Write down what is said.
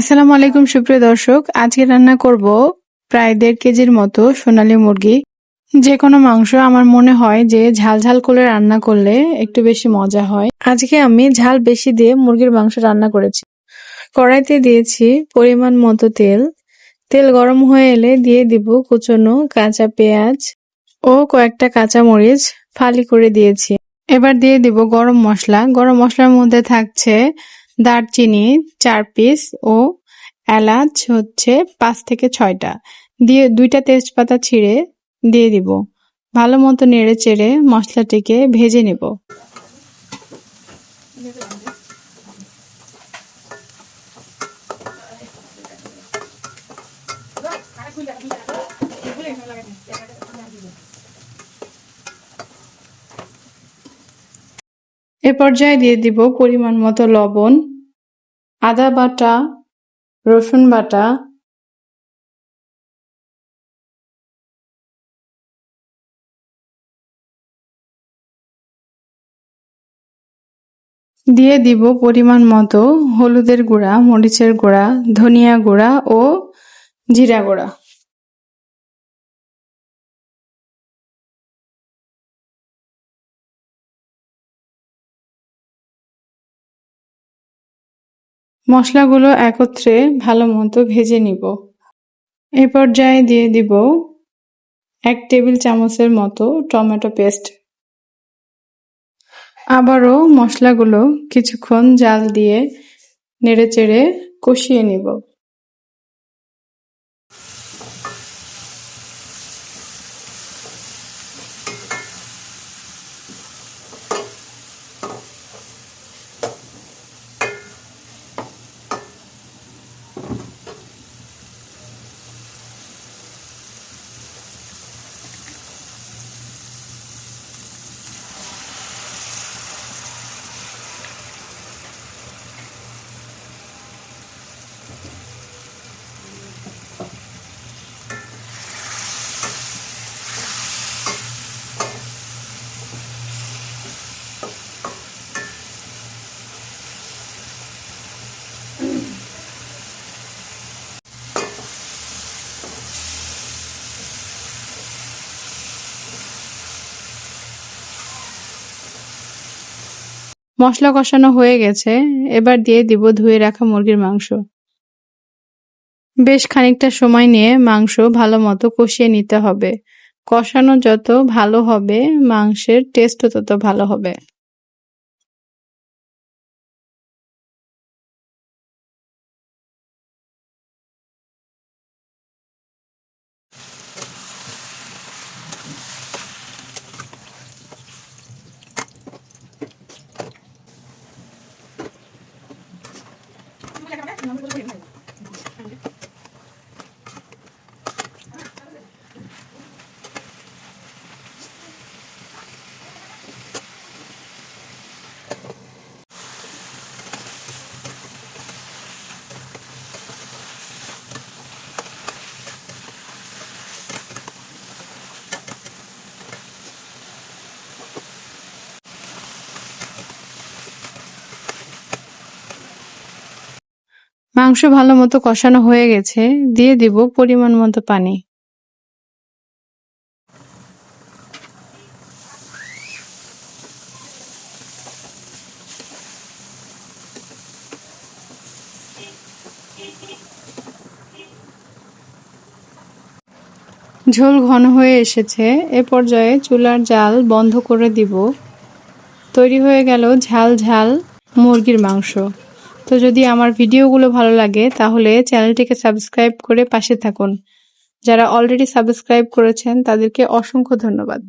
আসসালামু আলাইকুম, সুপ্রিয় দর্শক। আজকে রান্না করব প্রায় দেড় কেজির মতো সোনালী মুরগি। যে কোনো মাংস, আমার মনে হয় যে ঝাল ঝাল করে রান্না করলে একটু বেশি মজা হয়। আজকে আমি ঝাল বেশি দিয়ে মুরগির মাংস রান্না করেছি। কড়াইতে দিয়েছি পরিমাণ মতো তেল। তেল গরম হয়ে এলে দিয়ে দিব কুচনো কাঁচা পেঁয়াজ ও কয়েকটা কাঁচা মরিচ ফালি করে দিয়েছি। এবার দিয়ে দিব গরম মশলা। গরম মশলার মধ্যে থাকছে দারচিনি চার পিস ও এলাচ হচ্ছে পাঁচ থেকে ছয়টা। দিয়ে দুইটা তেজপাতা ছিঁড়ে দিয়ে দিব। ভালো মতো নেড়ে চেড়ে মশলাটিকে ভেজে নেব। এ পর্যায়ে দিয়ে দিব পরিমাণ মতো লবণ। আদা বাটা, রসুন বাটা, দিয়ে দিব পরিমাণ মতো হলুদের গুঁড়া, মরিচের গুঁড়া, ধনিয়া গুঁড়া ও জিরা গুঁড়া। মশলাগুলো একত্রে ভালো মতো ভেজে নিব। এ পর্যায়ে দিয়ে দিব এক টেবিল চামচের মতো টমেটো পেস্ট। আবারও মশলাগুলো কিছুক্ষণ জাল দিয়ে নেড়ে চেড়ে কষিয়ে নিব। মশলা কষানো হয়ে গেছে, এবার দিয়ে দিব ধুয়ে রাখা মুরগির মাংস। বেশ খানিকটা সময় নিয়ে মাংস ভালো মতো কষিয়ে নিতে হবে। কষানো যত ভালো হবে, মাংসের টেস্টও তত ভালো হবে। মাংস ভালো মতো কষানো হয়ে গেছে, দিয়ে দিব পরিমাণ মতো পানি। ঝোল ঘন হয়ে এসেছে, এ পর্যায়ে চুলার জাল বন্ধ করে দিব। তৈরি হয়ে গেল ঝাল ঝাল মুরগির মাংস। তো যদি আমার ভিডিওগুলো ভালো লাগে, তাহলে চ্যানেলটিকে সাবস্ক্রাইব করে পাশে থাকুন। যারা অলরেডি সাবস্ক্রাইব করেছেন, তাদেরকে অসংখ্য ধন্যবাদ।